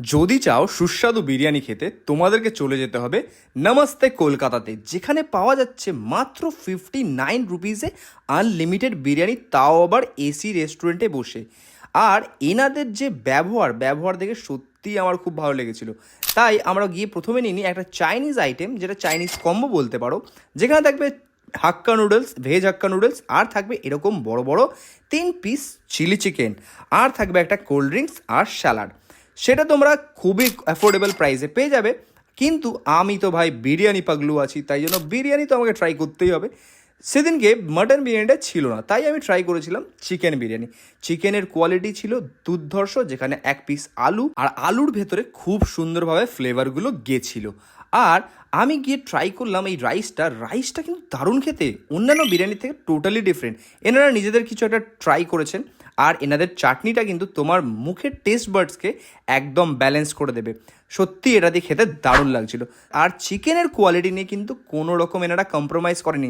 যদি চাও সুস্বাদু বিরিয়ানি খেতে, তোমাদেরকে চলে যেতে হবে নমস্তে কলকাতাতে, যেখানে পাওয়া যাচ্ছে মাত্র ফিফটি নাইন রুপিসে আনলিমিটেড বিরিয়ানি, তাও আবার এসি রেস্টুরেন্টে বসে। আর এনাদের যে ব্যবহার ব্যবহার দেখে সত্যিই আমার খুব ভালো লেগেছিল। তাই আমরা গিয়ে প্রথমে নিই একটা চাইনিজ আইটেম যেটা চাইনিজ কম্বো বলতে পারো, যেখানে থাকবে hakka noodles veg hakka noodles আর থাকবে এরকম বড় বড় তিন পিস চিলি চিকেন আর থাকবে একটা কোল্ড ড্রিঙ্কস আর স্যালাড সেটা তোমরা খুবই অ্যাফোর্ডেবল প্রাইসে পেয়ে যাবে। কিন্তু আমি তো ভাই বিরিয়ানি পাগলু আছি, তাই জন্য বিরিয়ানি তো আমাকে ট্রাই করতেই হবে। সেদিনকে মাটন বিরিয়ানিটা ছিল না, তাই আমি ট্রাই করেছিলাম চিকেন বিরিয়ানি। চিকেনের কোয়ালিটি ছিল দুর্ধর্ষ, যেখানে এক পিস আলু, আর আলুর ভেতরে খুব সুন্দরভাবে ফ্লেভারগুলো গেছিল। আর আমি গিয়ে ট্রাই করলাম এই রাইসটা রাইসটা কিন্তু দারুণ খেতে। অন্যান্য বিরিয়ানি থেকে টোটালি ডিফারেন্ট এনারা নিজেদের কিছু একটা ট্রাই করেছেন। আর এনাদের চাটনিটা কিন্তু তোমার মুখের টেস্ট বার্ডসকে একদম ব্যালেন্স করে দেবে। সত্যি এটা দিয়ে খেতে দারুণ লাগছিল। আর চিকেনের কোয়ালিটি নিয়ে কিন্তু কোনো রকম এনারা কম্প্রোমাইজ করেনি।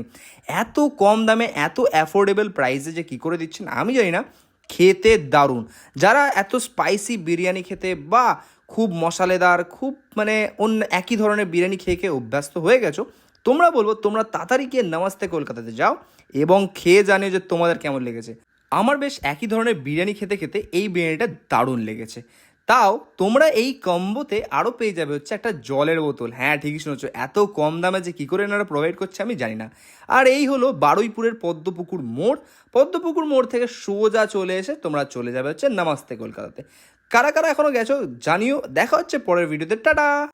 এত কম দামে, এত অ্যাফোর্ডেবল প্রাইসে যে কী করে দিচ্ছেন, আমি জানি না। খেতে দারুণ। যারা এত স্পাইসি বিরিয়ানি খেতে বা খুব মশালেদার, খুব মানে অন্য একই ধরনের বিরিয়ানি খেয়ে খেয়ে অভ্যস্ত হয়ে গেছো, তোমরা বলব তোমরা তাড়াতাড়ি গিয়ে নামাজতে কলকাতাতে যাও এবং খেয়ে জানিও যে তোমাদের কেমন লেগেছে। আমার বেশ একই ধরনের বিরিয়ানি খেতে খেতে এই বিরিয়ানিটা দারুণ লেগেছে। তাও তোমরা এই কম্বোতে আরও পেয়ে যাবে হচ্ছে একটা জলের বোতল। হ্যাঁ ঠিকই শুনেছো, এত কম দামে যে কী করে এনারা প্রোভাইড করছে আমি জানি না। আর এই হলো বারুইপুরের পদ্মপুকুর মোড়। পদ্মপুকুর মোড় থেকে সোজা চলে এসে তোমরা চলে যাবে হচ্ছে নামাস্তে কলকাতাতে। কারা কারা এখনও গেছো জানিও, দেখা হচ্ছে পরের ভিডিওতে টাটা!